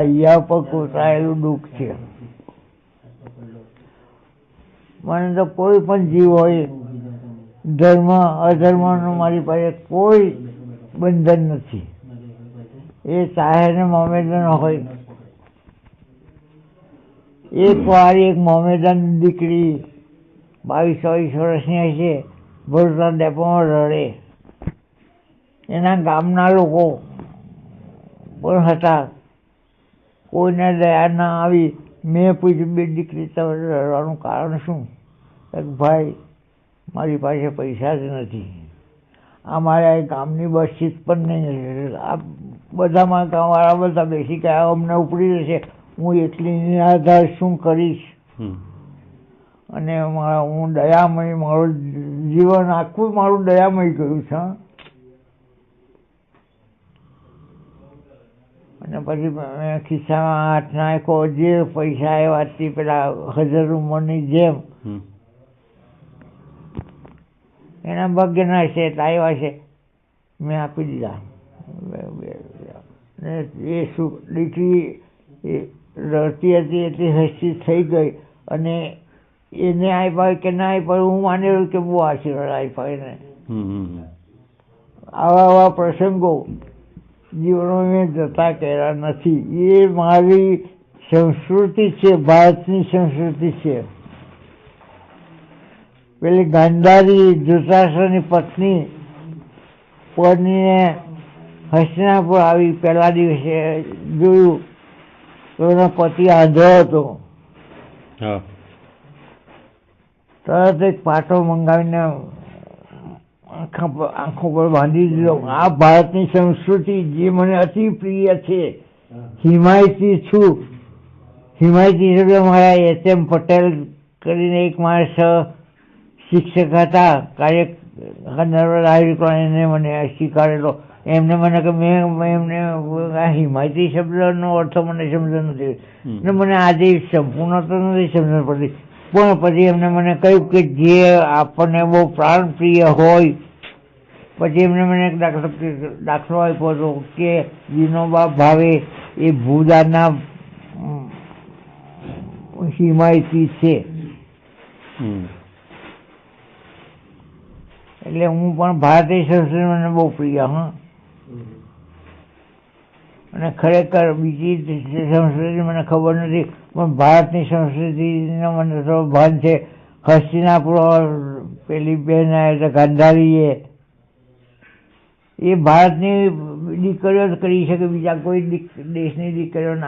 અહીંયા પર કોતરાયેલું દુઃખ છે. મને તો કોઈ પણ જીવ હોય, ધર્મ, અધર્મનું મારી પાસે કોઈ બંધન નથી. એ ચાહે મોમેદન હોય. એક વાર એક મોમેદન દીકરી બાવીસ ચોવીસ વર્ષની હશે ભરતા ડેપોમાં રડે. એના ગામના લોકો પણ હતા. કોઈને દયા ના આવી મેં પૂછ્યું બે દીકરી તમે રડવાનું કારણ શું? ભાઈ મારી પાસે પૈસા જ નથી. અમારા એ ગામની બસ સીટ પણ નહીં આ બધામાં ગામવાળા બધા બેસી ગયા અમને ઉપડી જશે. હું એટલી આધાર શું કરીશ. અને મારા હું દયામય મારું જીવન આખું મારું દયામય ગયું છે હં. અને પછી ખિસ્સામાં હાથ નાખ્યો જે પૈસા આવ્યા તે પેલા હજાર ઉંમરની જેમ. એના ભાગ્યના છે આવ્યા છે. મેં આપી દીધા. એ શું દીકરી એ રડતી હતી એટલી હસી થઈ ગઈ. અને એને આપ્યા કે ના આપ્યા હું માનેલું કે બહુ આશીર્વાદ આપ્યા એને. આવા આવા પ્રસંગો જીવનમાં મેં જતા કર્યા નથી. એ મારી સંસ્કૃતિ છે ભારતની સંસ્કૃતિ છે. પેલી ગાંધારી ધૃતરાષ્ટ્રની પત્ની પત્નીને હસ્તિનાપુર આવી પહેલા દિવસે જોયું. તો એનો પતિ આંધળો હતો. તરત એક પાટો મંગાવીને આંખા પર આંખો પર બાંધી દીધો. આ ભારતની સંસ્કૃતિ જે મને અતિ પ્રિય છે. હિમાયતી છું. હિમાયતી એટલે મારા એચ એમ પટેલ કરીને એક માણસ શિક્ષક હતા કાર્ય નર્મદ હાઈવે એને મને સ્વીકારેલો એમને મને કે મેં મેં એમને આ હિમાયતી શબ્દનો અર્થ મને સમજ નથી. ને મને આજે સંપૂર્ણ તો નથી સમજણ પડતી. પણ પછી એમને મને કહ્યું કે જે આપણને બહુ પ્રાણ પ્રિય હોય પછી એમને મને એક દાખલો દાખલો આપ્યો હતો કે વિનોબા ભાવે એ ભૂદાના હિમાયતી છે. એટલે હું પણ ભારતીય સંસ્કૃતિ મને બહુ પ્રિય હા. અને ખરેખર બીજી સંસ્કૃતિ મને ખબર નથી, પણ ભારતની સંસ્કૃતિનો મને થોડો ભાન છે. હસ્તિનાપુર પેલી બેન છે ગાંધારીએ. એ ભારતની દીકરીઓ જ કરી શકે, બીજા કોઈ દેશની દીકરીઓ ના